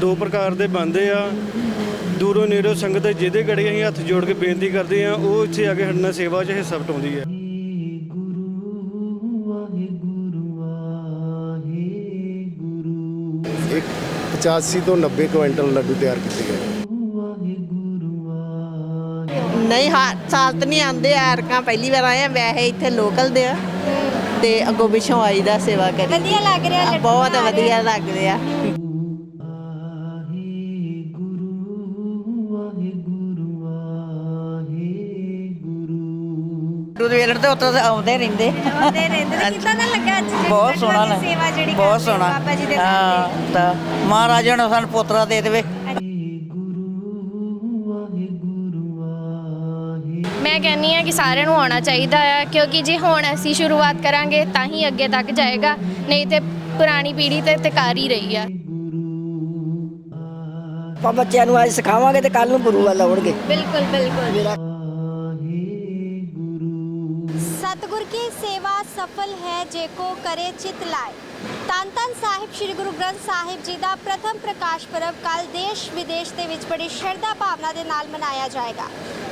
ਦੋ ਪ੍ਰਕਾਰ ਦੇ ਬੰਦੇ ਆ। ਦੂਰੋਂ ਨੇੜੋਂ ਸੰਗਤ ਜਿਹਦੇ ਗੜੇ ਅਸੀਂ ਹੱਥ ਜੋੜ ਕੇ ਬੇਨਤੀ ਕਰਦੇ ਆ ਉਹ ਇੱਥੇ ਆ ਕੇ ਸਾਡੇ ਨਾਲ ਸੇਵਾ 'ਚ ਹਿੱਸਾ ਵਟਾਉਂਦੀ ਹੈ। ਇੱਕ 85 ਤੋਂ 90 ਕੁਇੰਟਲ ਲੱਡੂ ਤਿਆਰ ਕੀਤੇ ਗਏ। ਨਹੀਂ ਹਾਂ ਸਾਲ ਤਾਂ ਨਹੀਂ ਆਉਂਦੇ ਐਰਕਾਂ ਪਹਿਲੀ ਵਾਰ ਆਏ ਆ ਵੈਸੇ ਇੱਥੇ ਲੋਕਲ ਦੇ ਆ। ਤੇ ਅੱਗੋਂ ਪਿੱਛੋਂ ਆਈਦਾ ਸੇਵਾ ਕਰੀ ਵਧੀਆ ਲੱਗ ਰਿਹਾ ਬਹੁਤ। ਵਧੀਆ ਲੱਗ ਰਿਹਾ ਦੇ ਵੇਲੜ ਤੇ ਉੱਤੇ ਆਉਂਦੇ ਰਹਿੰਦੇ। ਆਉਂਦੇ ਰਹਿੰਦੇ ਨੇ ਕਿੱਦਾਂ ਦਾ ਲੱਗਾ ਅੱਜ ਜਿਹੜੀ ਬਹੁਤ ਸੋਹਣਾ ਲੱਗ। ਸੇਵਾ ਜਿਹੜੀ ਬਹੁਤ ਕਰਦੇ ਹੋ ਸੋਹਣਾ। ਬਾਬਾ ਜੀ ਦੇ ਦਰ ਹਾਂ ਤਾਂ ਮਹਾਰਾਜ ਨੇ ਸਾਨੂੰ ਪੁੱਤਰਾ ਦੇ ਦੇਵੇ। ਮੈਂ ਕਹਿੰਨੀ ਆ ਕਿ ਸਾਰਿਆਂ ਨੂੰ ਆਉਣਾ ਚਾਹੀਦਾ ਆ ਕਿਉਂਕਿ ਜੇ ਹੁਣ ਅਸੀਂ ਸ਼ੁਰੂਆਤ ਕਰਾਂਗੇ ਤਾਂ ਹੀ ਅੱਗੇ ਤੱਕ ਜਾਏਗਾ ਨਹੀਂ ਤੇ ਪੁਰਾਣੀ ਪੀੜ੍ਹੀ ਤੇ ਤੇ ਕਰ ਹੀ ਰਹੀ ਆ। ਆਪਾਂ ਬੱਚਿਆਂ ਨੂੰ ਅੱਜ ਸਿਖਾਵਾਂਗੇ ਤੇ ਕੱਲ ਨੂੰ ਗੁਰੂ ਵੱਲ ਆਉਣਗੇ। ਬਿਲਕੁਲ ਬਿਲकुल ਕੀ ਸੇਵਾ ਸਫਲ ਹੈ ਜੇ ਕੋ ਕਰੇ ਚਿਤ ਲਾਏ। ਤਨ ਤਨ ਸਾਹਿਬ ਸ੍ਰੀ ਗੁਰੂ ਗ੍ਰੰਥ ਸਾਹਿਬ ਜੀ ਦਾ ਪ੍ਰਥਮ ਪ੍ਰਕਾਸ਼ ਪੁਰਬ ਕੱਲ ਦੇਸ਼ ਵਿਦੇਸ਼ ਦੇ ਵਿੱਚ ਬੜੀ ਸ਼ਰਧਾ ਭਾਵਨਾ ਦੇ ਨਾਲ ਮਨਾਇਆ ਜਾਏਗਾ।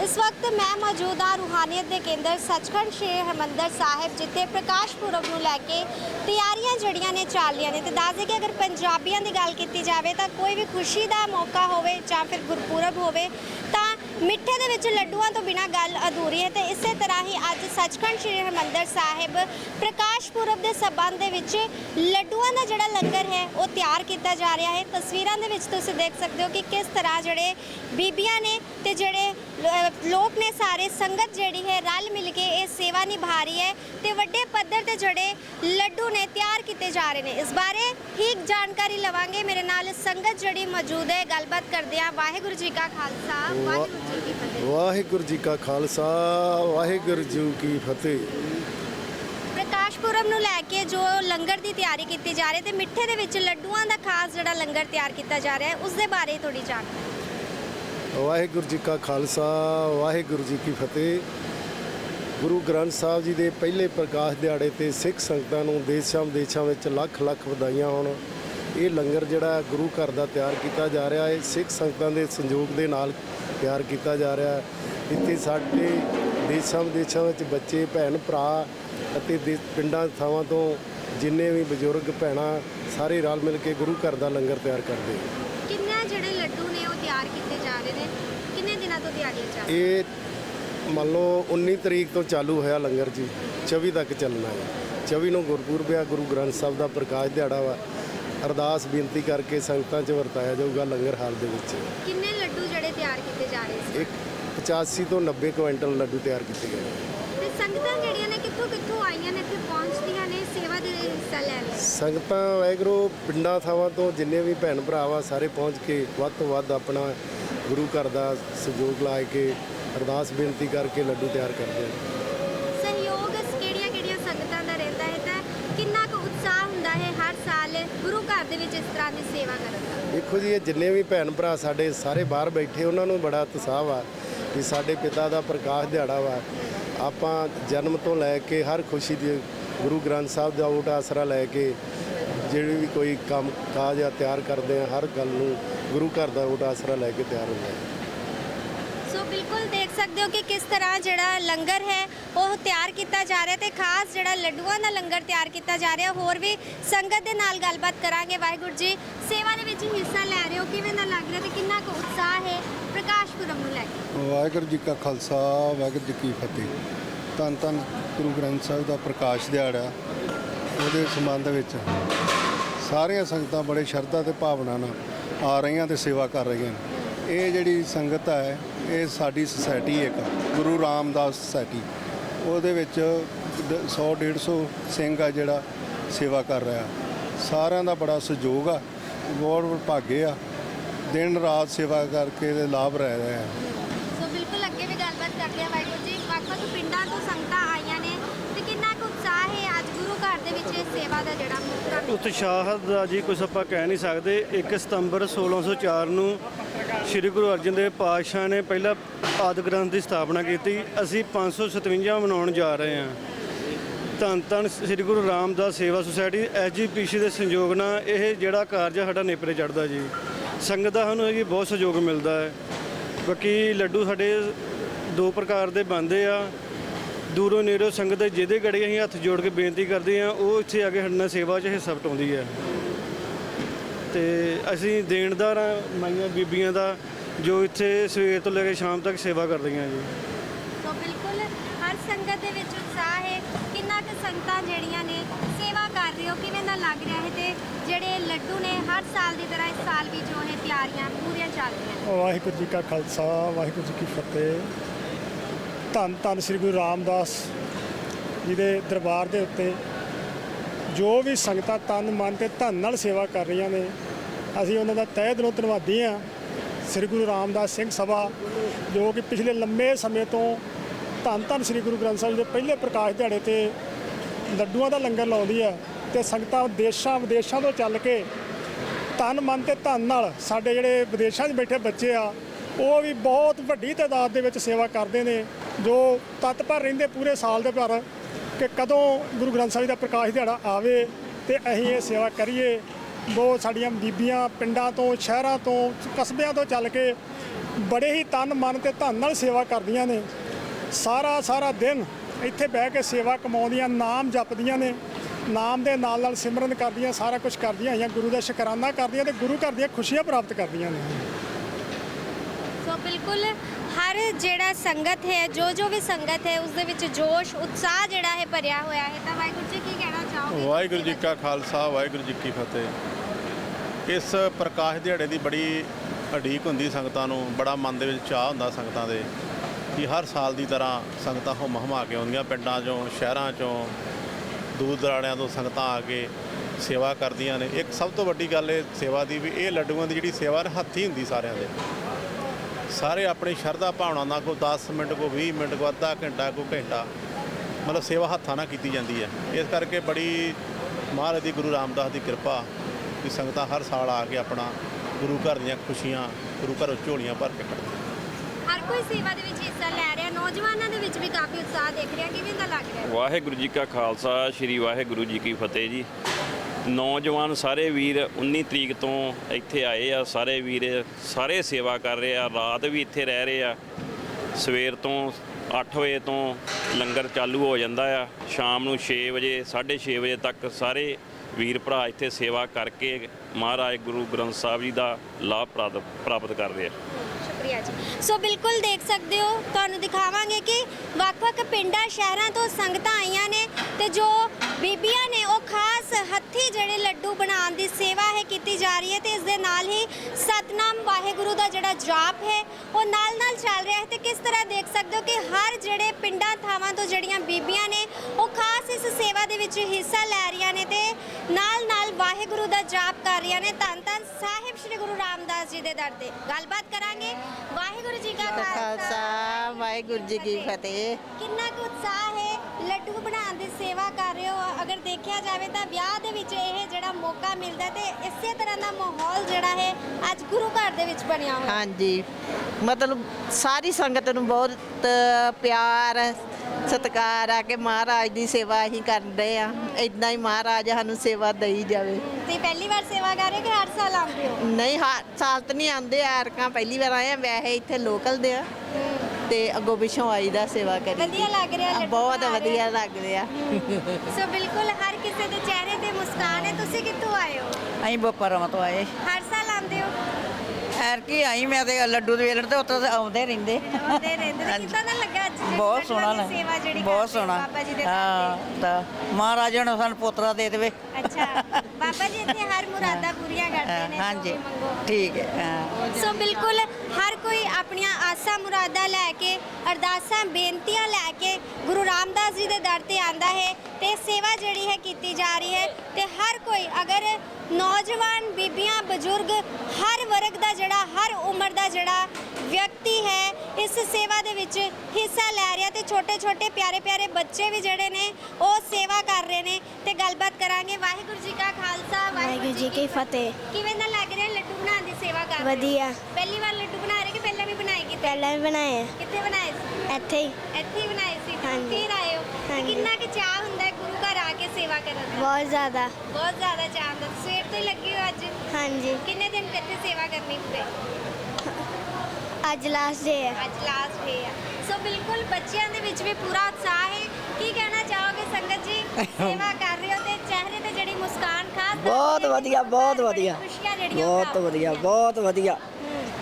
ਇਸ ਵਕਤ ਮੈਂ ਮੌਜੂਦ ਹਾਂ ਰੂਹਾਨੀਅਤ ਦੇ ਕੇਂਦਰ ਸੱਚਖੰਡ ਸ੍ਰੀ ਹਰਿਮੰਦਰ ਸਾਹਿਬ, ਜਿੱਥੇ ਪ੍ਰਕਾਸ਼ ਪੁਰਬ ਨੂੰ ਲੈ ਕੇ ਤਿਆਰੀਆਂ ਜੜੀਆਂ ਨੇ ਚੱਲ ਰਹੀਆਂ ਨੇ। ਤੇ ਦੱਸ ਦਈਏ ਕਿ ਅਗਰ ਪੰਜਾਬੀਆਂ ਦੀ ਗੱਲ ਕੀਤੀ ਜਾਵੇ ਤਾਂ ਕੋਈ ਵੀ ਖੁਸ਼ੀ ਦਾ ਮੌਕਾ ਹੋਵੇ ਜਾਂ ਫਿਰ ਗੁਰਪੁਰਬ ਹੋਵੇ ਤਾਂ ਮਿੱਠੇ ਦੇ ਵਿੱਚ ਲੱਡੂਆਂ ਤੋਂ ਬਿਨਾ ਗੱਲ ਅਧੂਰੀ ਹੈ ਤੇ ਇਸੇ ਤਰ੍ਹਾਂ ਹੀ ਅੱਜ ਸੱਚਖੰਡ ਸ੍ਰੀ ਹਰਿਮੰਦਰ ਸਾਹਿਬ, ਪ੍ਰਕਾਸ਼ ਪੁਰਬ ਦੇ ਸਬੰਧ ਦੇ ਵਿੱਚ ਲੱਡੂਆਂ ਦਾ ਜਿਹੜਾ ਲੰਗਰ ਹੈ, ਉਹ ਤਿਆਰ ਕੀਤਾ ਜਾ ਰਿਹਾ ਹੈ। ਤਸਵੀਰਾਂ ਦੇ ਵਿੱਚ ਤੁਸੀਂ ਦੇਖ ਸਕਦੇ ਹੋ ਕਿ ਕਿਸ ਤਰ੍ਹਾਂ ਜਿਹੜੇ ਬੀਬੀਆਂ ਨੇ ਤੇ ਜਿਹੜੇ ਲੋਕ ਨੇ ਸਾਰੇ ਸੰਗਤ ਜਿਹੜੀ ਹੈ, ਰਲ ਮਿਲ ਕੇ ਇਹ ਸੇਵਾ ਨਿਭਾ ਰਹੀ ਹੈ ਤੇ ਵੱਡੇ ਪੱਧਰ ਤੇ ਜਿਹੜੇ ਲੱਡੂ ਨੇ ਤਿਆਰ ਕੀਤੇ ਜਾ ਰਹੇ ਨੇ। ਇਸ ਬਾਰੇ ਠੀਕ ਜਾਣਕਾਰੀ ਲਵਾਂਗੇ। ਮੇਰੇ ਨਾਲ ਸੰਗਤ ਜਿਹੜੀ ਮੌਜੂਦ ਹੈ, ਗੱਲਬਾਤ ਕਰਦੇ ਆ ਵਾਹਿਗੁਰੂ ਜੀ ਕਾ ਖਾਲਸਾ, ਵਾਹਿਗੁਰੂ ਜੀ ਕੀ ਫਤਿਹ। ਵਾਹਿਗੁਰੂ ਜੀ ਕਾ ਖਾਲਸਾ, ਵਾਹਿਗੁਰੂ ਜੀ ਕੀ ਫਤਿਹ। ਪ੍ਰਕਾਸ਼ ਪੁਰਬ ਨੂੰ ਲੈ ਕੇ ਜੋ ਲੰਗਰ ਦੀ ਤਿਆਰੀ ਕੀਤੀ ਜਾ ਰਹੀ ਹੈ ਤੇ ਮਿੱਠੇ ਦੇ ਵਿੱਚ ਲੱਡੂਆਂ ਦਾ ਖਾਸ ਜਿਹੜਾ ਲੰਗਰ ਤਿਆਰ ਕੀਤਾ ਜਾ ਰਿਹਾ ਹੈ ਉਸ ਦੇ ਬਾਰੇ ਥੋੜੀ ਜਾਣਕਾਰੀ। ਵਾਹਿਗੁਰੂ ਜੀ ਕਾ ਖਾਲਸਾ ਵਾਹਿਗੁਰੂ ਜੀ ਕੀ ਫਤਿਹ। ਗੁਰੂ ਗ੍ਰੰਥ ਸਾਹਿਬ ਜੀ ਦੇ ਪਹਿਲੇ ਪ੍ਰਕਾਸ਼ ਦਿਹਾੜੇ ਤੇ ਸਿੱਖ ਸੰਗਤਾਂ ਨੂੰ ਦੇਸ਼ਾਂ ਵਿਦੇਸ਼ਾਂ ਵਿੱਚ ਲੱਖ ਲੱਖ ਵਧਾਈਆਂ ਹੋਣ। ਇਹ ਲੰਗਰ ਜਿਹੜਾ ਗੁਰੂ ਘਰ ਦਾ ਤਿਆਰ ਕੀਤਾ ਜਾ ਰਿਹਾ ਹੈ ਸਿੱਖ ਸੰਗਤਾਂ ਦੇ ਸੰਯੋਗ ਦੇ ਨਾਲ ਤਿਆਰ ਕੀਤਾ ਜਾ ਰਿਹਾ ਹੈ। ਇੱਥੇ ਸਾਡੇ ਦੇਸ਼ਾਂ ਵਿਦੇਸ਼ਾਂ ਵਿੱਚ ਬੱਚੇ ਭੈਣ ਭਰਾ ਅਤੇ ਦੇ- ਪਿੰਡਾਂ ਥਾਵਾਂ ਤੋਂ ਜਿੰਨੇ ਵੀ ਬਜ਼ੁਰਗ ਭੈਣਾਂ ਸਾਰੇ ਰਲ ਮਿਲ ਕੇ ਗੁਰੂ ਘਰ ਦਾ ਲੰਗਰ ਤਿਆਰ ਕਰਦੇ ਹਨ ਕਿੰਨੇ ਜਿਹੜੇ ਲੱਡੂ ਨੇ ਉਹ ਤਿਆਰ ਕੀਤੇ ਜਾ ਰਹੇ ਨੇ? ਕਿੰਨੇ ਦਿਨਾਂ ਤੋਂ ਤਿਆਰੀਆਂ ਚੱਲ ਰਹੀਆਂ ਇਹ ਮੰਨ ਲਓ 19 ਤਰੀਕ ਤੋਂ ਚਾਲੂ ਹੋਇਆ ਲੰਗਰ ਜੀ 24 ਤੱਕ ਚੱਲਣਾ ਹੈ। 24 ਨੂੰ ਗੁਰਪੁਰਬ ਆ ਗੁਰੂ ਗ੍ਰੰਥ ਸਾਹਿਬ ਦਾ ਪ੍ਰਕਾਸ਼ ਦਿਹਾੜਾ ਵਾ। ਅਰਦਾਸ ਬੇਨਤੀ ਕਰਕੇ ਸੰਗਤਾਂ 'ਚ ਵਰਤਾਇਆ ਜਾਊਗਾ ਲੰਗਰ ਹਾਲ ਦੇ ਵਿੱਚ। ਕਿੰਨੇ ਲੱਡੂ ਜਿਹੜੇ ਤਿਆਰ ਕੀਤੇ ਜਾ ਰਹੇ ਸੀ? ਇੱਕ 85 ਤੋਂ 90 ਕੁਇੰਟਲ ਲੱਡੂ ਤਿਆਰ ਕੀਤੇ ਗਏ ਤੇ ਸੰਗਤਾਂ ਜਿਹੜੀਆਂ ਨੇ ਕਿੱਥੋਂ ਕਿੱਥੋਂ ਆਈਆਂ ਨੇ ਇੱਥੇ ਪਹੁੰਚਦੀਆਂ ਨੇ ਸੇਵਾ ਦੇ ਹਿੱਸਾ ਲੈਣ ਲਈ ਸੰਗਤਾਂ ਵੈਗਰੂ ਪਿੰਡਾਂ ਥਾਵਾਂ ਤੋਂ ਜਿੰਨੇ ਵੀ ਭੈਣ ਭਰਾ ਵਾ ਸਾਰੇ ਪਹੁੰਚ ਕੇ ਵੱਧ ਤੋਂ ਵੱਧ ਆਪਣਾ ਗੁਰੂ ਘਰ ਦਾ ਸਹਿਯੋਗ ਲਾ ਕੇ ਅਰਦਾਸ ਬੇਨਤੀ ਕਰਕੇ ਲੱਡੂ ਤਿਆਰ ਕਰਦੇ ਆ ਸਹਿਯੋਗ ਕਿਹੜੀਆਂ ਕਿਹੜੀਆਂ ਸੰਗਤਾਂ ਦਾ ਰਹਿੰਦਾ ਹੈ? ਤਾਂ ਕਿੰਨਾ ਕੁ ਉਤਸ਼ਾਹ ਹੁੰਦਾ ਹੈ ਹਰ ਸਾਲ ਗੁਰੂ ਘਰ ਦੇ ਵਿੱਚ ਇਸ ਤਰ੍ਹਾਂ ਦੀ ਸੇਵਾ ਕਰਨ ਦਾ? ਦੇਖੋ ਜੀ ਇਹ ਜਿੰਨੇ ਵੀ ਭੈਣ ਭਰਾ ਸਾਡੇ ਸਾਰੇ ਬਾਹਰ ਬੈਠੇ ਉਹਨਾਂ ਨੂੰ ਬੜਾ ਉਤਸ਼ਾਹ ਵਾ। ਕਿ ਸਾਡੇ ਪਿਤਾ ਦਾ ਪ੍ਰਕਾਸ਼ ਦਿਹਾੜਾ ਵਾ। ਆਪਾਂ ਜਨਮ ਤੋਂ ਲੈ ਕੇ ਹਰ ਖੁਸ਼ੀ ਦੀ ਗੁਰੂ ਗ੍ਰੰਥ ਸਾਹਿਬ ਦਾ ਓਟ ਆਸਰਾ ਲੈ ਕੇ ਜਿਹੜੇ ਵੀ ਕੋਈ ਕੰਮ ਕਾਜ ਆ, ਤਿਆਰ ਕਰਦੇ ਆ, ਹਰ ਗੱਲ ਨੂੰ ਗੁਰੂ ਘਰ ਦਾ ਓਟ ਆਸਰਾ ਲੈ ਕੇ ਤਿਆਰ ਹੁੰਦਾ ਆ। ਸੋ ਬਿਲਕੁਲ ਦੇਖ ਸਕਦੇ ਹੋ ਕਿ ਕਿਸ ਤਰ੍ਹਾਂ ਜਿਹੜਾ ਲੰਗਰ ਹੈ, ਉਹ ਤਿਆਰ ਕੀਤਾ ਜਾ ਰਿਹਾ ਤੇ ਖਾਸ ਜਿਹੜਾ ਲੱਡੂਆਂ ਦਾ ਲੰਗਰ ਤਿਆਰ ਕੀਤਾ ਜਾ ਰਿਹਾ। ਹੋਰ ਵੀ ਸੰਗਤ ਦੇ ਨਾਲ ਗੱਲਬਾਤ ਕਰਾਂਗੇ। ਵਾਹਿਗੁਰੂ ਜੀ, ਸੇਵਾ ਦੇ ਵਿੱਚ ਹਿੱਸਾ ਲੈ ਰਹੇ ਹੋ। ਕਿਵੇਂ ਦਾ ਲੱਗ ਰਿਹਾ ਤੇ ਕਿੰਨਾ ਕੁ ਉਤਸ਼ਾਹ ਹੈ? ਪੁਰਬ ਨੂੰ ਲੈ ਕੇ ਵਾਹਿਗੁਰੂ ਜੀ ਕਾ ਖਾਲਸਾ, ਵਾਹਿਗੁਰੂ ਜੀ ਕੀ ਫਤਿਹ। ਧੰਨ ਧੰਨ ਗੁਰੂ ਗ੍ਰੰਥ ਸਾਹਿਬ ਦਾ ਪ੍ਰਕਾਸ਼ ਦਿਹਾੜਾ ਉਹਦੇ ਸੰਬੰਧ ਵਿੱਚ ਸਾਰੀਆਂ ਸੰਗਤਾਂ ਬੜੇ ਸ਼ਰਧਾ ਤੇ ਭਾਵਨਾ ਨਾਲ ਆ ਰਹੀਆਂ ਤੇ ਸੇਵਾ ਕਰ ਰਹੀਆਂ ਨੇ। ਇਹ ਜਿਹੜੀ ਸੰਗਤ ਹੈ, ਇਹ ਸਾਡੀ ਸੁਸਾਇਟੀ ਇੱਕ, ਗੁਰੂ ਰਾਮਦਾਸ ਸੁਸਾਇਟੀ। ਉਹਦੇ ਵਿੱਚ 100 150 ਸਿੰਘ ਆ ਜਿਹੜਾ ਸੇਵਾ ਕਰ ਰਿਹਾ। ਸਾਰਿਆਂ ਦਾ ਬੜਾ ਸਹਿਯੋਗ ਆ, ਬਹੁਤ ਭਾਗੇ ਆ। ਦਿਨ ਰਾਤ ਸੇਵਾ ਕਰਕੇ ਤੇ ਲਾਭ ਰਹਿ ਰਹੇ ਆ। ਸੋ ਬਿਲਕੁਲ ਅੱਗੇ ਵੀ ਗੱਲਬਾਤ ਕਰਦੇ ਆ ਵਾਹਿਗੁਰੂ ਜੀ। ਵੱਖ-ਵੱਖ ਪਿੰਡਾਂ ਤੋਂ ਸੰਗਤਾਂ ਆਈਆਂ ਨੇ ਤੇ ਕਿੰਨਾ ਕੁ ਉਤਸ਼ਾਹ ਹੈ ਅੱਜ ਗੁਰੂ ਘਰ ਦੇ ਵਿੱਚ ਇਹ ਸੇਵਾ ਦਾ ਜਿਹੜਾ ਮੌਕਾ ਉਤਸ਼ਾਹ ਦਾ ਜੀ ਕੁਝ ਆਪਾਂ ਕਹਿ ਨਹੀਂ ਸਕਦੇ। 1 ਸਤੰਬਰ 1604 ਨੂੰ ਸ੍ਰੀ ਗੁਰੂ ਅਰਜਨ ਦੇਵ ਪਾਤਸ਼ਾਹ ਨੇ ਪਹਿਲਾ ਆਦਿ ਗ੍ਰੰਥ ਦੀ ਸਥਾਪਨਾ ਕੀਤੀ। ਅਸੀਂ 557 ਮਨਾਉਣ ਜਾ ਰਹੇ ਹਾਂ। ਧੰਨ ਧੰਨ ਸ੍ਰੀ ਗੁਰੂ ਰਾਮਦਾਸ ਸੇਵਾ ਸੁਸਾਇਟੀ ਐਸਜੀਪੀਸੀ ਦੇ ਸੰਯੋਗ ਨਾਲ ਇਹ ਜਿਹੜਾ ਕਾਰਜ ਸਾਡਾ ਨੇਪਰੇ ਚੜਦਾ ਜੀ। ਸੰਗਤ ਦਾ ਸਾਨੂੰ ਹੈਗੀ ਬਹੁਤ ਸਹਿਯੋਗ ਮਿਲਦਾ ਹੈ। ਬਾਕੀ ਲੱਡੂ ਸਾਡੇ ਦੋ ਪ੍ਰਕਾਰ ਦੇ ਬਣਦੇ ਆ। ਦੂਰੋਂ ਨੇੜੋਂ ਸੰਗਤ ਦੇ ਜਿਹਦੇ ਗੜੇ ਅਸੀਂ ਹੱਥ ਜੋੜ ਕੇ ਬੇਨਤੀ ਕਰਦੇ ਆ ਉਹ ਇੱਥੇ ਆ ਕੇ ਸਾਡੇ ਨਾਲ ਸੇਵਾ 'ਚ ਹਿੱਸਾ ਵਟਾਉਂਦੀ ਹੈ। ਤੇ ਅਸੀਂ ਦੇਣਦਾਰ ਹਾਂ ਮਾਈਆਂ ਬੀਬੀਆਂ ਦਾ, ਜੋ ਇੱਥੇ ਸਵੇਰ ਤੋਂ ਲੈ ਕੇ ਸ਼ਾਮ ਤੱਕ ਸੇਵਾ ਕਰਦੀਆਂ ਜੀ। ਸੋ ਬਿਲਕੁਲ ਹਰ ਸੰਗਤ ਦੇ ਵਿੱਚ ਉਤਸ਼ਾਹ ਹੈ। ਕਿੰਨਾ ਕੁ ਸੰਗਤਾਂ ਜਿਹੜੀਆਂ ਨੇ ਸੇਵਾ ਹੋ? ਕਿਵੇਂ ਦਾ ਲੱਗ ਰਿਹਾ ਹੈ ਤੇ ਜਿਹੜੇ ਲੱਡੂ ਨੇ, ਹਰ ਸਾਲ ਦੀ ਤਰ੍ਹਾਂ ਇਸ ਸਾਲ ਵੀ ਜੋ ਹੈ ਤਿਆਰੀਆਂ ਪੂਰੀਆਂ ਚੱਲ ਰਹੀਆਂ ਵਾਹਿਗੁਰੂ ਜੀ ਕਾ ਖਾਲਸਾ, ਵਾਹਿਗੁਰੂ ਜੀ ਕੀ ਫਤਿਹ। ਧੰਨ ਧੰਨ ਸ੍ਰੀ ਗੁਰੂ ਰਾਮਦਾਸ ਜੀ ਦੇ ਦਰਬਾਰ ਦੇ ਉੱਤੇ ਜੋ ਵੀ ਸੰਗਤਾਂ ਤਨ, ਮਨ ਤੇ ਧਨ ਨਾਲ ਸੇਵਾ ਕਰ ਰਹੀਆਂ ਨੇ, ਅਸੀਂ ਉਹਨਾਂ ਦਾ ਤਹਿ ਦਿਲੋਂ ਧੰਨਵਾਦੀ ਹਾਂ। ਸ੍ਰੀ ਗੁਰੂ ਰਾਮਦਾਸ ਸਿੰਘ ਸਭਾ, ਜੋ ਕਿ ਪਿਛਲੇ ਲੰਮੇ ਸਮੇਂ ਤੋਂ ਧੰਨ ਧੰਨ ਸ੍ਰੀ ਗੁਰੂ ਗ੍ਰੰਥ ਸਾਹਿਬ ਜੀ ਦੇ ਪਹਿਲੇ ਪ੍ਰਕਾਸ਼ ਦਿਹਾੜੇ ਤੇ ਲੱਡੂਆਂ ਦਾ ਲੰਗਰ ਲਾਉਂਦੀ ਹੈ। ਤੇ ਸੰਗਤਾਂ ਦੇਸ਼ਾਂ ਵਿਦੇਸ਼ਾਂ ਤੋਂ ਚੱਲ ਕੇ ਤਨ ਮਨ ਤੇ ਧਨ ਨਾਲ ਸਾਡੇ ਜਿਹੜੇ ਵਿਦੇਸ਼ਾਂ 'ਚ ਬੈਠੇ ਬੱਚੇ ਆ, ਉਹ ਵੀ ਬਹੁਤ ਵੱਡੀ ਤਾਦਾਦ ਦੇ ਵਿੱਚ ਸੇਵਾ ਕਰਦੇ ਨੇ, ਜੋ ਤਤਪਰ ਰਹਿੰਦੇ ਪੂਰੇ ਸਾਲ ਦੇ ਭਰ ਕਿ ਕਦੋਂ ਗੁਰੂ ਗ੍ਰੰਥ ਸਾਹਿਬ ਦਾ ਪ੍ਰਕਾਸ਼ ਦਿਹਾੜਾ ਆਵੇ ਤੇ ਅਸੀਂ ਇਹ ਸੇਵਾ ਕਰੀਏ। ਬਹੁਤ ਸਾਡੀਆਂ ਬੀਬੀਆਂ ਪਿੰਡਾਂ ਤੋਂ, ਸ਼ਹਿਰਾਂ ਤੋਂ, ਕਸਬਿਆਂ ਤੋਂ ਚੱਲ ਕੇ ਬੜੇ ਹੀ ਤਨ ਮਨ ਤੇ ਧਨ ਨਾਲ ਸੇਵਾ ਕਰਦੀਆਂ ਨੇ। ਸਾਰਾ ਸਾਰਾ ਦਿਨ ਇੱਥੇ ਬਹਿ ਕੇ ਸੇਵਾ ਕਮਾਉਂਦੀਆਂ, ਨਾਮ ਜਪਦੀਆਂ ਨੇ। ਨਾਮ ਦੇ ਨਾਲ ਨਾਲ ਸਿਮਰਨ ਕਰਦੀਆਂ ਸਾਰਾ ਕੁਝ ਕਰਦੀਆਂ ਹੋਈਆਂ ਗੁਰੂ ਦਾ ਸ਼ੁਕਰਾਨਾ ਕਰਦੀਆਂ ਤੇ ਗੁਰੂ ਘਰ ਦੀਆਂ ਖੁਸ਼ੀਆਂ ਪ੍ਰਾਪਤ ਕਰਦੀਆਂ ਨੇ। ਸੋ ਬਿਲਕੁਲ ਹਰ ਜਿਹੜਾ ਸੰਗਤ ਹੈ ਜੋ ਜੋ ਵੀ ਸੰਗਤ ਹੈ ਉਸ ਦੇ ਵਿੱਚ ਜੋਸ਼ ਉਤਸ਼ਾਹ ਜਿਹੜਾ ਹੈ ਭਰਿਆ ਹੋਇਆ ਹੈ। ਤਾਂ ਵਾਹਿਗੁਰੂ ਜੀ ਕੀ ਕਹਿਣਾ ਚਾਹੋਗੇ? ਵਾਹਿਗੁਰੂ ਜੀ ਕਾ ਖਾਲਸਾ ਵਾਹਿਗੁਰੂ ਜੀ ਕੀ ਫਤਿਹ। ਇਸ ਪ੍ਰਕਾਸ਼ ਦਿਹਾੜੇ ਦੀ ਬੜੀ ਅਡੀਕ ਹੁੰਦੀ ਸੰਗਤਾਂ ਨੂੰ ਬੜਾ ਮਨ ਦੇ ਵਿੱਚ ਚਾਹ ਹੁੰਦਾ ਸੰਗਤਾਂ ਦੇ ਕਿ ਹਰ ਸਾਲ ਦੀ ਤਰ੍ਹਾਂ ਸੰਗਤਾਂ ਹੁਮ ਹਮਾ ਕੇ ਆਉਂਦੀਆਂ ਪਿੰਡਾਂ 'ਚੋਂ ਸ਼ਹਿਰਾਂ 'ਚੋਂ ਦੂਰ ਦਰਾੜਿਆਂ ਤੋਂ ਸੰਗਤਾਂ ਆ ਕੇ ਸੇਵਾ ਕਰਦੀਆਂ ਨੇ। ਇੱਕ ਸਭ ਤੋਂ ਵੱਡੀ ਗੱਲ ਇਹ ਸੇਵਾ ਦੀ ਵੀ ਇਹ ਲੱਡੂਆਂ ਦੀ ਜਿਹੜੀ ਸੇਵਾ ਨਾ ਹੱਥੀ ਹੁੰਦੀ ਸਾਰਿਆਂ ਦੇ। ਸਾਰੇ ਆਪਣੀ ਸ਼ਰਧਾ ਭਾਵਨਾ ਨਾਲ ਕੋਈ 10 ਮਿੰਟ ਕੋ 20 ਮਿੰਟ ਕੋ ਅੱਧਾ ਘੰਟਾ ਕੋ ਘੰਟਾ ਮਤਲਬ ਸੇਵਾ ਹੱਥਾਂ ਨਾਲ ਕੀਤੀ ਜਾਂਦੀ ਹੈ। ਇਸ ਕਰਕੇ ਬੜੀ ਮਹਾਰਾਜ ਦੀ ਗੁਰੂ ਰਾਮਦਾਸ ਦੀ ਕਿਰਪਾ ਕਿ ਸੰਗਤਾਂ ਹਰ ਸਾਲ ਆ ਕੇ ਆਪਣਾ ਗੁਰੂ ਘਰ ਦੀਆਂ ਖੁਸ਼ੀਆਂ, ਗੁਰੂ ਘਰ ਝੋਲੀਆਂ ਭਰ ਕੇ ਕੱਢਦੀਆਂ ਹਰ ਕੋਈ ਸੇਵਾ ਦੇ ਵਿੱਚ ਹਿੱਸਾ ਲੈ ਰਿਹਾ, ਨੌਜਵਾਨਾਂ ਦੇ ਵਿੱਚ ਵੀ ਕਾਫੀ ਉਤਸ਼ਾਹ ਦੇਖ ਰਿਹਾ, ਕਿਵੇਂ ਦਾ ਲੱਗ ਰਿਹਾ? ਵਾਹਿਗੁਰੂ ਜੀ ਕਾ ਖਾਲਸਾ, ਸ੍ਰੀ ਵਾਹਿਗੁਰੂ ਜੀ ਕੀ ਫਤਿਹ ਜੀ। ਨੌਜਵਾਨ ਸਾਰੇ ਵੀਰ 19 ਤਰੀਕ ਤੋਂ ਇੱਥੇ ਆਏ ਆ, ਸਾਰੇ ਵੀਰ ਸਾਰੇ ਸੇਵਾ ਕਰ ਰਹੇ ਆ, ਰਾਤ ਵੀ ਇੱਥੇ ਰਹਿ ਰਹੇ ਆ। ਸਵੇਰ ਤੋਂ 8 ਵਜੇ ਤੋਂ ਲੰਗਰ ਚਾਲੂ ਹੋ ਜਾਂਦਾ ਆ, ਸ਼ਾਮ ਨੂੰ 6 ਵਜੇ 6:30 ਵਜੇ ਤੱਕ ਸਾਰੇ ਵੀਰ ਭਰਾ ਇੱਥੇ ਸੇਵਾ ਕਰਕੇ ਮਹਾਰਾਜ ਗੁਰੂ ਗ੍ਰੰਥ ਸਾਹਿਬ ਜੀ ਦਾ ਲਾਭ ਪ੍ਰਾਪਤ ਪ੍ਰਾਪਤ ਕਰ ਰਹੇ ਆ। ਸ਼ੁਕਰੀਆ ਜੀ। ਸੋ ਬਿਲਕੁਲ ਦੇਖ ਸਕਦੇ ਹੋ, ਤੁਹਾਨੂੰ ਦਿਖਾਵਾਂਗੇ ਕਿ ਵੱਖ-ਵੱਖ ਪਿੰਡਾਂ, ਸ਼ਹਿਰਾਂ ਤੋਂ ਸੰਗਤਾਂ ਆਈਆਂ ਨੇ ਤੇ ਜੋ ਬੀਬੀਆਂ ਨੇ ਉਹ ਖਾਸ ਹੱਥੀ ਜਿਹੜੇ ਲੱਡੂ ਬਣਾਉਣ ਦੀ ਸੇਵਾ ਹੈ ਕੀਤੀ ਜਾ ਰਹੀ ਹੈ ਤੇ ਇਸ ਦੇ ਨਾਲ ਹੀ ਸਤਨਾਮ ਵਾਹਿਗੁਰੂ ਦਾ ਜਿਹੜਾ ਜਾਪ ਹੈ ਉਹ ਨਾਲ-ਨਾਲ ਚੱਲ ਰਿਹਾ ਹੈ ਤੇ ਕਿਸ ਤਰ੍ਹਾਂ ਦੇਖ ਸਕਦੇ ਹੋ ਕਿ ਹਰ ਜਿਹੜੇ ਪਿੰਡਾਂ ਥਾਵਾਂ ਤੋਂ ਜਿਹੜੀਆਂ ਬੀਬੀਆਂ ਨੇ ਉਹ ਖਾਸ ਇਸ ਸੇਵਾ ਦੇ ਵਿੱਚ ਹਿੱਸਾ ਲੈ ਰਹੀਆਂ ਨੇ ਤੇ ਨਾਲ-ਨਾਲ ਵਾਹਿਗੁਰੂ ਦਾ ਜਾਪ ਕਰ ਰਹੀਆਂ ਨੇ। ਧੰਨ ਧੰਨ ਸਾਹਿਬ ਸ੍ਰੀ ਗੁਰੂ ਰਾਮਦਾਸ ਜੀ ਦੇ ਦਰ ਤੇ। ਗੱਲਬਾਤ ਕਰਾਂਗੇ। ਵਾਹਿਗੁਰੂ ਜੀ ਕਾ ਖਾਲਸਾ ਖਾਲਸਾ। ਵਾਹਿਗੁਰੂ ਜੀ ਕੀ ਫਤਿਹ। ਕਿੰਨਾ ਕੁ ਉਤਸ਼ਾਹ ਹੈ? ਲੱਡੂ ਬਣਾਉਣ ਦੀ ਸੇਵਾ ਕਰ ਰਹੇ ਹੋ। ਅਗਰ ਦੇਖਿਆ ਜਾਵੇ ਤਾਂ ਵਿਆਹ ਦੇ ਵਿੱਚ ਇਹ ਜਿਹੜਾ ਮੌਕਾ ਮਿਲਦਾ ਤੇ ਇਸੇ ਤਰ੍ਹਾਂ ਦਾ ਮਾਹੌਲ ਜਿਹੜਾ ਹੈ ਅੱਜ ਗੁਰੂ ਘਰ ਦੇ ਵਿੱਚ ਬਣਿਆ ਹੋਇਆ। ਹਾਂਜੀ। ਮਤਲਬ ਸਾਰੀ ਸੰਗਤ ਨੂੰ ਬਹੁਤ ਪਿਆਰ ਸਤਿਕਾਰ ਆ ਕਿ ਮਹਾਰਾਜ ਦੀ ਸੇਵਾ ਅਸੀਂ ਕਰਦੇ ਆ ਇਦਾਂ ਹੀ ਮਹਾਰਾਜ ਸਾਨੂੰ ਸੇਵਾ ਦੇਈ ਜਾਵੇ। ਤੇ ਪਹਿਲੀ ਵਾਰ ਸੇਵਾ ਕਰ ਰਹੇ ਹੋ ਕਿ ਹਰ ਸਾਲ ਆਉਂਦੇ ਹੋ? ਨਹੀਂ ਹਰ ਸਾਲ ਤਾਂ ਨਹੀਂ ਆਉਂਦੇ। ਐਰਕਾਂ ਪਹਿਲੀ ਵਾਰ ਆਏ ਆ ਵੈਸੇ ਇੱਥੇ ਲੋਕਲ ਦੇ ਆ। ਤੇ ਅੱਗੋਂ ਪਿੱਛੋਂ ਆਈਦਾ ਸੇਵਾ ਕਰੀ। ਵਧੀਆ ਲੱਗ ਰਿਹਾ ਲੱਡੂ ਬਹੁਤ ਰਹੇ। ਵਧੀਆ ਲੱਗ ਰਿਹਾ। ਸੋ ਬਿਲਕੁਲ ਹਰ ਕਿਸੇ ਦੇ ਚਿਹਰੇ ਤੇ ਮੁਸਕਾਨ ਹੈ। ਤੁਸੀਂ ਕਿੱਥੋਂ ਆਏ ਹੋ? ਅਸੀਂ ਬੋਪਰਮ ਤੋਂ ਆਏ। ਹਰ ਸਾਲ ਆਉਂਦੇ ਹੋ? ਐਰ ਕੀ ਆਈ ਮੈਂ ਤੇ ਲੱਡੂ ਦੇ ਵੇਲਣ ਤੇ ਉੱਥੇ ਤਾਂ ਆਉਂਦੇ ਰਹਿੰਦੇ। ਆਉਂਦੇ ਰਹਿੰਦੇ। ਤੇ ਹਾਂਜੀ। ਕਿੱਦਾਂ ਦਾ ਲੱਗਾ ਬਹੁਤ ਸੋਹਣਾ ਦੀ ਲੱਗਾ ਸੇਵਾ ਜਿਹੜੀ ਬਹੁਤ ਕਰਦੇ ਹੋ ਸੋਹਣਾ। ਬਾਬਾ ਜੀ ਦੇ ਦਰ ਹਾਂ ਤਾਂ। ਮਹਾਰਾਜ ਨੇ ਸਾਨੂੰ ਪੋਤਰਾ ਦੇ ਦੇਵੇ। ਅੱਛਾ ਬਾਬਾ ਜੀ ਇੱਥੇ ਹਰ ਮੁਰਾਦਾਂ ਪੂਰੀਆਂ ਕਰਦੇ ਨੇ ਜੋ ਹਾਂਜੀ। ਵੀ ਮੰਗੋ। ਠੀਕ ਹੈ ਹਾਂ। ਸੋ ਬਿਲਕੁਲ ਹਰ ਕੋਈ ਆਪਣੀਆਂ ਆਸਾਂ ਮੁਰਾਦਾਂ ਲੈ ਕੇ ਅਰਦਾਸਾਂ ਬੇਨਤੀਆਂ ਲੈ ਕੇ ਗੁਰੂ ਰਾਮਦਾਸ ਜੀ ਦੇ ਦਰ ਤੇ ਆਂਦਾ ਹੈ ਤੇ ਸੇਵਾ ਜਿਹੜੀ ਹੈ ਕੀਤੀ ਜਾ ਰਹੀ ਹੈ ਤੇ ਹਰ ਕੋਈ ਅਗਰ ਨੌਜਵਾਨ ਬੀਬੀਆਂ ਬਜ਼ੁਰਗ ਹਰ ਵਰਗ ਦਾ ਜਿਹੜਾ ਹਰ ਉਮਰ ਦਾ ਜਿਹੜਾ ਵਿਅਕਤੀ ਹੈ ਇਸ ਸੇਵਾ ਦੇ ਵਿੱਚ ਹਿੱਸਾ ਲੈ ਰਿਹਾ ਤੇ ਛੋਟੇ ਛੋਟੇ ਪਿਆਰੇ ਪਿਆਰੇ ਬੱਚੇ ਵੀ ਜਿਹੜੇ ਨੇ ਉਹ ਸੇਵਾ ਕਰ ਰਹੇ ਨੇ ਤੇ ਗੱਲਬਾਤ ਕਰਾਂਗੇ। ਵਾਹਿਗੁਰੂ ਜੀ ਕਾ ਖਾਲਸਾ ਵਾਹਿਗੁਰੂ ਜੀ ਕੀ ਫਤਿਹ। ਕਿਵੇਂ ਦਾ ਲੱਗ ਰਿਹਾ ਲੱਡੂ ਬਣਾਉਣ ਦੀ ਸੇਵਾ ਕਰ ਰਹੇ? ਵਧੀਆ। ਪਹਿਲੀ ਵਾਰ ਲੱਡੂ ਬਣਾ ਰਹੇ ਕਿ ਪਹਿਲਾਂ ਵੀ ਬਣਾਏ ਕਿਤੇ? ਪਹਿਲਾਂ ਵੀ ਬਣਾਏ ਆ, ਕਿੱਥੇ ਬਣਾਏ ਸੀ? ਇੱਥੇ ਹੀ। ਇੱਥੇ ਹੀ ਬਣਾਏ ਸੀ? ਹਾਂਜੀ। ਫਿਰ ਆਏ ਹੋ? ਤੇ। ਕਿੰਨਾ ਕਿ ਚਾਹ ਹੁੰਦਾ ਹੈ ਗੁਰੂ ਘਰ ਆ ਕੇ ਸੇਵਾ ਕਰਨ ਦਾ? ਬਹੁਤ ਜ਼ਿਆਦਾ। ਬਹੁਤ ਜ਼ਿਆਦਾ ਚਾਹੁੰਦਾ ਸਵੇਰ ਤੋਂ ਹੀ ਲੱਗੀ ਹੋ ਅੱਜ? ਹਾਂਜੀ। ਕਿੰਨੇ ਦਿਨ ਇੱਥੇ ਸੇਵਾ ਕਰਨੀ ਪੂਰੇ ਅੱਜ ਲਾਸਟ ਡੇ ਹੈ। ਅੱਜ ਲਾਸਟ ਡੇ ਆ ਸੋ ਬਿਲਕੁਲ ਬੱਚਿਆਂ ਦੇ ਵਿੱਚ ਵੀ ਪੂਰਾ ਉਤਸ਼ਾਹ ਹੈ। ਕੀ ਕਹਿਣਾ ਚਾਹੋਗੇ ਸੰਗਤ ਜੀ? ਸੇਵਾ ਕਰ ਰਹੇ ਹੋ ਤੇ ਚਿਹਰੇ ਤੇ ਜਿਹੜੀ ਮੁਸਕਾਨ ਖਾਸ ਬਹੁਤ ਵਧੀਆ ਬਹੁਤ ਵਧੀਆ। ਬਹੁਤ ਵਧੀਆ। ਬਹੁਤ ਵਧੀਆ।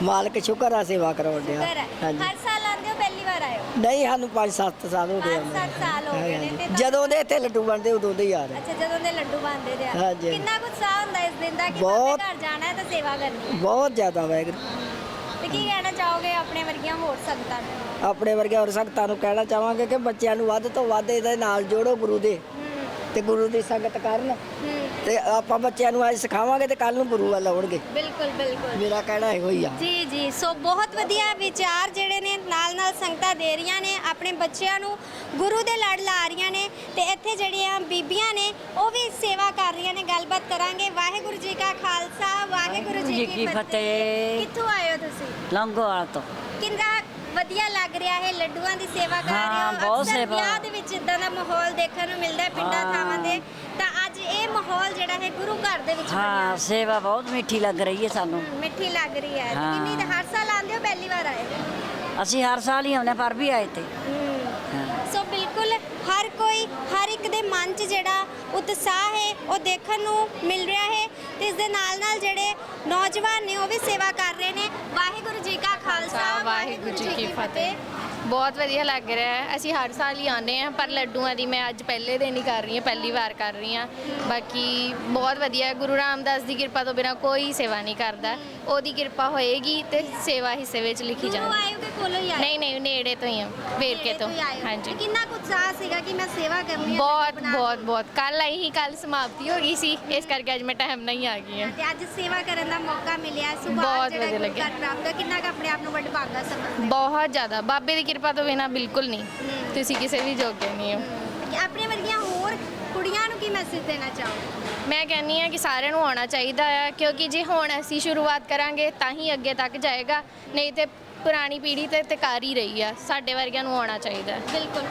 ਮਾਲਕ ਸ਼ੁਕਰ ਆ ਸੇਵਾ ਕਰਾਉਣ ਹੈ। ਹਾਂਜੀ। ਹਰ ਸਾਲ ਆਉਂਦੇ ਹੋ ਪਹਿਲੀ ਵਾਰ ਆਏ ਹੋ? ਨਹੀਂ ਸਾਨੂੰ 5-7 ਸਾਲ ਹੋ ਗਏ ਪੰਜ ਆਉਂਦੇ ਸੱਤ ਸਾਲ ਹੋ ਗਏ ਨੇ। ਜਦੋਂ ਦੇ ਇੱਥੇ ਲੱਡੂ ਬਣਦੇ ਉਦੋਂ ਦੇ ਹੀ ਆ ਰਹੇ। ਅੱਛਾ ਜਦੋਂ ਦੇ ਲੱਡੂ ਬਣਦੇ ਦੇ ਆ ਹਾਂਜੀ। ਕਿੰਨਾ ਕੁ ਉਤਸ਼ਾਹ ਹੁੰਦਾ ਇਸ ਦਿਨ ਦਾ ਕਿ ਘਰ ਜਾਣਾ ਹੈ ਤਾਂ ਸੇਵਾ ਕਰਨੀ ਹੈ? ਬਹੁਤ ਜ਼ਿਆਦਾ ਵਾਹਿਗੁਰੂ। ਤੇ ਕੀ ਕਹਿਣਾ ਚਾਹੋਗੇ ਆਪਣੇ ਵਰਗੀਆਂ ਹੋਰ ਸੰਗਤਾਂ ਨੂੰ? ਆਪਣੇ ਵਰਗੇ ਹੋਰ ਸੰਗਤਾਂ ਨੂੰ ਕਹਿਣਾ ਚਾਹਾਂਗੇ ਕਿ ਬੱਚਿਆਂ ਨੂੰ ਵੱਧ ਤੋਂ ਵੱਧ ਇਹਦੇ ਨਾਲ ਜੋੜੋ ਗੁਰੂ ਦੇ ਤੇ ਗੁਰੂ ਦੀ ਸੰਗਤ ਕਰਨ। ਤੇ ਆਪਾਂ ਬੱਚਿਆਂ ਨੂੰ ਅੱਜ ਸਿਖਾਵਾਂਗੇ ਤੇ ਕੱਲ ਨੂੰ ਗੁਰੂ ਵੱਲ ਆਉਣਗੇ ਬਿਲਕੁਲ ਬਿਲਕੁਲ। ਮੇਰਾ ਕਹਿਣਾ ਇਹੋ ਹੀ ਆ। ਜੀ ਜੀ। ਸੋ ਬਹੁਤ ਵਧੀਆ ਵਿਚਾਰ ਜਿਹੜੇ ਨੇ ਨਾਲ ਨਾਲ ਸੰਗਤਾਂ ਦੇ ਰਹੀਆਂ ਨੇ ਆਪਣੇ ਬੱਚਿਆਂ ਨੂੰ ਗੁਰੂ ਦੇ ਲੜ ਲਾ ਰਹੀਆਂ ਨੇ ਤੇ ਇੱਥੇ ਜਿਹੜੀਆਂ ਬੀਬੀਆਂ ਨੇ ਉਹ ਵੀ ਸੇਵਾ ਕਰ ਰਹੀਆਂ ਨੇ। ਗੱਲਬਾਤ ਕਰਾਂਗੇ। ਵਾਹਿਗੁਰੂ ਜੀ ਕਾ ਖਾਲਸਾ ਵਾਹਿਗੁਰੂ ਜੀ ਕੀ ਫਤਿਹ। ਕਿੱਥੋਂ ਆਏ ਹੋ ਤੁਸੀਂ? ਲੰਗੋਵਾਲ ਤੋਂ। ਕਿੰਨਾ ਵਧੀਆ ਲੱਗ ਰਿਹਾ ਹੈ ਲੱਡੂਆਂ ਦੀ ਸੇਵਾ ਕਰ ਰਹੇ ਹਾਂ, ਬਹੁਤ ਸੇਵਾ। ਵਿਆਹ ਦੇ ਵਿੱਚ ਇਦਾਂ ਦਾ ਮਾਹੌਲ ਦੇਖਣ ਨੂੰ ਮਿਲਦਾ ਹੈ ਪਿੰਡਾਂ। ਥਾਵਾਂ ਦੇ ਤਾਂ। ਮਾਹੌਲ ਜਿਹੜਾ ਹੈ ਗੁਰੂ ਘਰ ਦੇ ਵਿੱਚ ਬਣਿਆ ਹਾਂ। ਸੇਵਾ ਬਹੁਤ ਮਿੱਠੀ ਲੱਗ ਰਹੀ ਹੈ ਸਾਨੂੰ। ਮਿੱਠੀ ਲੱਗ ਰਹੀ ਹੈ। ਹਾਂ। ਕਿੰਨੀ ਹਰ ਸਾਲ ਆਉਂਦੇ ਹੋ? ਪਹਿਲੀ ਵਾਰ ਆਏ ਹੋ? ਅਸੀਂ ਹਰ ਸਾਲ ਹੀ ਆਉਂਦੇ ਪਰ ਵੀ ਆਏ ਤੇ। ਸੋ ਬਿਲਕੁਲ ਹਰ ਕੋਈ ਹਰ ਇੱਕ ਦੇ ਮਨ 'ਚ ਜਿਹੜਾ ਉਤਸ਼ਾਹ ਹੈ ਉਹ ਦੇਖਣ ਨੂੰ ਮਿਲ ਰਿਹਾ ਹੈ। ਤੇ ਇਸ ਦੇ ਨਾਲ ਨਾਲ ਜਿਹੜੇ ਨੌਜਵਾਨ ਨੇ ਉਹ ਵੀ ਸੇਵਾ ਕਰ ਰਹੇ ਨੇ। ਵਾਹਿਗੁਰੂ ਜੀ ਕਾ ਖਾਲਸਾ ਵਾਹਿਗੁਰੂ ਜੀ ਕੀ ਫਤਿਹ। ਬਹੁਤ ਵਧੀਆ ਲੱਗ ਰਿਹਾ ਹੈ। ਅਸੀਂ ਹਰ ਸਾਲ ਹੀ ਆਉਂਦੇ ਹਾਂ ਪਰ ਲੱਡੂਆਂ ਦੀ ਮੈਂ ਅੱਜ ਪਹਿਲੇ ਦਿਨ ਹੀ ਕਰ ਰਹੀ ਹਾਂ ਪਹਿਲੀ ਵਾਰ ਕਰ ਰਹੀ ਹਾਂ। ਬਾਕੀ ਬਹੁਤ ਵਧੀਆ ਹੈ। ਗੁਰੂ ਰਾਮਦਾਸ ਦੀ ਕਿਰਪਾ ਤੋਂ ਬਿਨਾ ਕੋਈ ਸੇਵਾ ਨਹੀਂ ਕਰਦਾ। ਉਹਦੀ ਕਿਰਪਾ ਹੋਏਗੀ ਤੇ ਸੇਵਾ ਹਿੱਸੇ ਵਿੱਚ ਲਿਖੀ ਗੁਰੂ ਜਾਂਦੀ। ਆਇਓ ਕਿ ਕੋਲੋਂ ਹੀ ਆਏ ਨਹੀਂ ਨਹੀਂ ਨੇੜੇ ਤੋਂ ਹੀ ਆ ਵੇਰਕੇ ਤੋਂ। ਹਾਂਜੀ। ਕਿੰਨਾ ਕੁ ਉਤਸ਼ਾਹ ਸੀਗਾ ਕਿ ਮੈਂ ਸੇਵਾ ਕਰਨੀ ਹੈ ਬਹੁਤ। ਬਹੁਤ ਬਹੁਤ। ਕੱਲ ਆਈ ਹੀ ਕੱਲ ਸਮਾਪਤੀ ਹੋ ਗਈ ਸੀ। ਇਸ ਕਰਕੇ ਅੱਜ ਮੈਂ ਟਾਈਮ ਨਹੀਂ ਆ ਗਈ ਹਾਂ। ਤੇ ਅੱਜ ਸੇਵਾ ਕਰਨ ਦਾ ਮੌਕਾ ਮਿਲਿਆ। ਸੁਭਾਅ ਬਹੁਤ ਵਧੀਆ ਲੱਗਿਆ। ਪ੍ਰਾਪਤ ਹੋਇਆ, ਕਿੰਨਾ ਕੁ ਆਪਣੇ ਆਪ ਨੂੰ ਵਡਭਾਗਾ ਸਮਝਦੇ ਬਹੁਤ ਜ਼ਿਆਦਾ। ਬਾਬੇ ਦੀ ਕਿਰਪਾ ਤੋਂ ਬਿਨਾ ਬਿਲਕੁਲ ਨਹੀਂ। ਤੁਸੀਂ ਕਿਸੇ ਵੀ ਜੋਗੇ ਨਹੀਂ ਹੋ। ਆਪਣੇ ਵਰਗੀਆਂ ਹੋਰ ਕੁੜੀਆਂ ਨੂੰ ਕੀ ਮੈਸੇਜ ਦੇਣਾ ਚਾਹੋਗੇ? ਮੈਂ ਕਹਿੰਨੀ ਆ ਕਿ ਸਾਰਿਆਂ ਨੂੰ ਆਉਣਾ ਚਾਹੀਦਾ ਆ ਕਿਉਂਕਿ ਜੇ ਹੁਣ ਅਸੀਂ ਸ਼ੁਰੂਆਤ ਕਰਾਂਗੇ ਤਾਂ ਹੀ ਅੱਗੇ ਤੱਕ ਜਾਏਗਾ ਨਹੀਂ ਤੇ ਪੁਰਾਣੀ ਪੀੜ੍ਹੀ ਤੇ ਤੇ ਕਰ ਹੀ ਰਹੀ ਆ। ਸਾਡੇ ਵਰਗਿਆਂ ਨੂੰ ਆਉਣਾ ਚਾਹੀਦਾ ਬਿਲਕੁਲ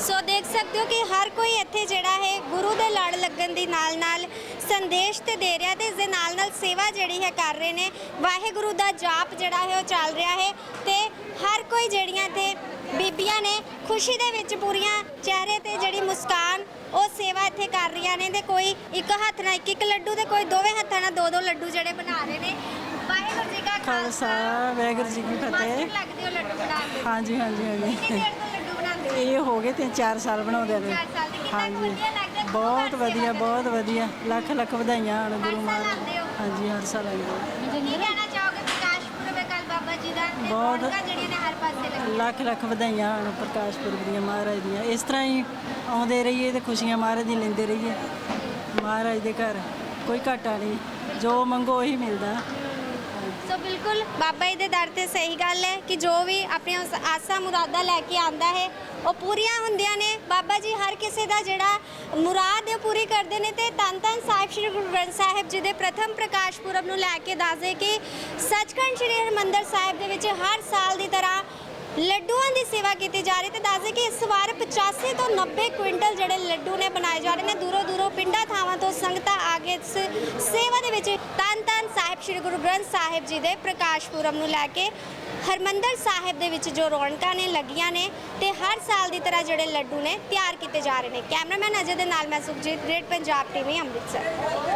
ਸੋ ਦੇਖ ਸਕਦੇ ਹੋ ਕਿ ਹਰ ਕੋਈ ਇੱਥੇ ਜਿਹੜਾ ਹੈ ਗੁਰੂ ਦੇ ਲੜ ਲੱਗਣ ਦੀ ਨਾਲ ਨਾਲ ਸੰਦੇਸ਼ ਤੇ ਦੇ ਰਿਹਾ ਤੇ ਇਸ ਦੇ ਨਾਲ ਨਾਲ ਸੇਵਾ ਜਿਹੜੀ ਹੈ ਕਰ ਰਹੇ ਨੇ। ਵਾਹਿਗੁਰੂ ਦਾ ਜਾਪ ਜਿਹੜਾ ਹੈ ਉਹ ਚੱਲ ਰਿਹਾ ਹੈ ਤੇ ਹਰ ਕੋਈ ਜਿਹੜੀਆਂ ਤੇ ਬੀਬੀਆਂ ਨੇ ਖੁਸ਼ੀ ਦੇ ਵਿੱਚ ਪੂਰੀਆਂ ਚਿਹਰੇ ਤੇ ਜਿਹੜੀ ਮੁਸਕਾਨ ਉਹ ਸੇਵਾ ਇੱਥੇ ਕਰ ਰਹੀਆਂ ਨੇ ਤੇ ਕੋਈ ਇੱਕ ਹੱਥ ਨਾਲ ਇੱਕ ਇੱਕ ਲੱਡੂ ਤੇ ਕੋਈ ਦੋਵੇਂ ਹੱਥਾਂ ਨਾਲ ਦੋ ਦੋ ਲੱਡੂ ਜਿਹੜੇ ਬਣਾ ਰਹੇ ਨੇ। ਵਾਹਿਗੁਰੂ ਜੀ ਕਾ ਖਾਲਸਾ। ਵਾਹਿਗੁਰੂ ਜੀ ਕੀ ਫਤਿਹ। ਲੱਗਦੇ ਹੋ ਲੱਡੂ ਬਣਾਉਂਦੇ ਹਾਂਜੀ ਹਾਂਜੀ ਹਾਂਜੀ। ਕਿੰਨੀ ਦੇਰ ਤੋਂ ਲੱਡੂ ਬਣਾਉਂਦੇ ਹੋ? ਇਹ ਹੋ ਗਏ ਤਿੰਨ ਚਾਰ ਸਾਲ ਬਣਾਉਂਦੇ ਨੇ ਹਾਂਜੀ। ਬਹੁਤ ਵਧੀਆ। ਬਹੁਤ ਵਧੀਆ। ਲੱਖ ਲੱਖ ਵਧਾਈਆਂ ਗੁਰੂ ਮਹਾਰਾਜ? ਹਾਂਜੀ ਹਰ ਸਾਲ ਆਉਂਦੇ ਹਾਂ। ਕੀ ਕਹਿਣਾ ਚਾਹੋਗੇ ਪ੍ਰਕਾਸ਼ ਪੁਰਬ ਹੈ ਕੱਲ ਬਾਬਾ ਜੀ ਦਾ ਤੇ ਬਹੁਤ- ਰੌਣਕਾਂ ਜਿਹੜੀਆਂ ਨੇ ਹਰ ਪਾਸੇ ਲੱਗੀਆਂ ਲੱਖ ਲੱਖ ਵਧਾਈਆਂ ਹਨ ਪ੍ਰਕਾਸ਼ ਪੁਰਬ ਦੀਆਂ ਮਹਾਰਾਜ ਦੀਆਂ। ਇਸ ਤਰ੍ਹਾਂ ਹੀ ਆਉਂਦੇ ਰਹੀਏ ਤੇ ਖੁਸ਼ੀਆਂ ਮਹਾਰਾਜ ਦੀ ਲੈਂਦੇ ਰਹੀਏ। ਮਹਾਰਾਜ ਦੇ ਘਰ ਕੋਈ ਘਾਟਾ ਨਹੀਂ। ਜੋ ਮੰਗੋ ਉਹੀ ਮਿਲਦਾ। ਬਿਲਕੁਲ, ਬਾਬਾ ਜੀ ਦੇ ਦਰ ਤੇ ਸਹੀ ਗੱਲ ਹੈ ਕਿ ਜੋ ਵੀ ਆਪਣੀਆਂ ਉਸ ਆਸਾਂ ਮੁਰਾਦਾਂ ਲੈ ਕੇ ਆਂਦਾ ਹੈ, ਉਹ ਪੂਰੀਆਂ ਹੁੰਦੀਆਂ ਨੇ। ਬਾਬਾ ਜੀ ਹਰ ਕਿਸੇ ਦਾ ਜਿਹੜਾ ਮੁਰਾਦ ਹੈ ਉਹ ਪੂਰੀ ਕਰਦੇ ਨੇ ਤੇ ਤਨ ਤਨ ਸਾਹਿਬ ਸ੍ਰੀ ਗੁਰੂ ਗ੍ਰੰਥ ਸਾਹਿਬ ਜੀ ਦੇ ਪ੍ਰਥਮ ਪ੍ਰਕਾਸ਼ ਪੁਰਬ ਨੂੰ ਲੈ ਕੇ ਦੱਸਦੇ ਕਿ ਸੱਚਖੰਡ ਸ੍ਰੀ ਹਰਿਮੰਦਰ ਸਾਹਿਬ ਦੇ ਵਿੱਚ ਹਰ ਸਾਲ ਦੀ ਤਰ੍ਹਾਂ ਲੱਡੂਆਂ ਦੀ ਸੇਵਾ ਕੀਤੀ ਜਾ ਰਹੀ ਤੇ ਦੱਸਦੇ ਕਿ ਇਸ ਵਾਰ 85 ਤੋਂ 90 ਕੁਇੰਟਲ ਜਿਹੜੇ ਲੱਡੂ ਨੇ ਬਣਾਏ ਜਾ ਰਹੇ ਨੇ। ਦੂਰੋਂ ਦੂਰੋਂ ਪਿੰਡਾਂ, ਥਾਵਾਂ ਤੋਂ ਸੰਗਤਾਂ ਆ ਕੇ ਇਸ ਸੇਵਾ ਦੇ ਵਿੱਚ ਤਨ ਤਨ ਸਾਹਿਬ, ਸ੍ਰੀ ਗੁਰੂ ਗ੍ਰੰਥ ਸਾਹਿਬ ਜੀ ਦੇ ਪ੍ਰਕਾਸ਼ ਪੁਰਬ ਨੂੰ ਲੈ ਕੇ ਹਰਮੰਦਰ ਸਾਹਿਬ ਦੇ ਵਿੱਚ ਜੋ ਰੌਣਕਾਂ ਨੇ ਲੱਗੀਆਂ ਨੇ ਤੇ ਹਰ ਸਾਲ ਦੀ ਤਰ੍ਹਾਂ ਜਿਹੜੇ ਲੱਡੂ ਨੇ ਤਿਆਰ ਕੀਤੇ ਜਾ ਰਹੇ ਨੇ। ਕੈਮਰਾਮੈਨ ਅਜੇ ਦੇ ਨਾਲ ਮੈਂ ਸੁਖਜੀਤ ਗ੍ਰੇਟ ਪੰਜਾਬ ਟੀਵੀ, ਅੰਮ੍ਰਿਤਸਰ।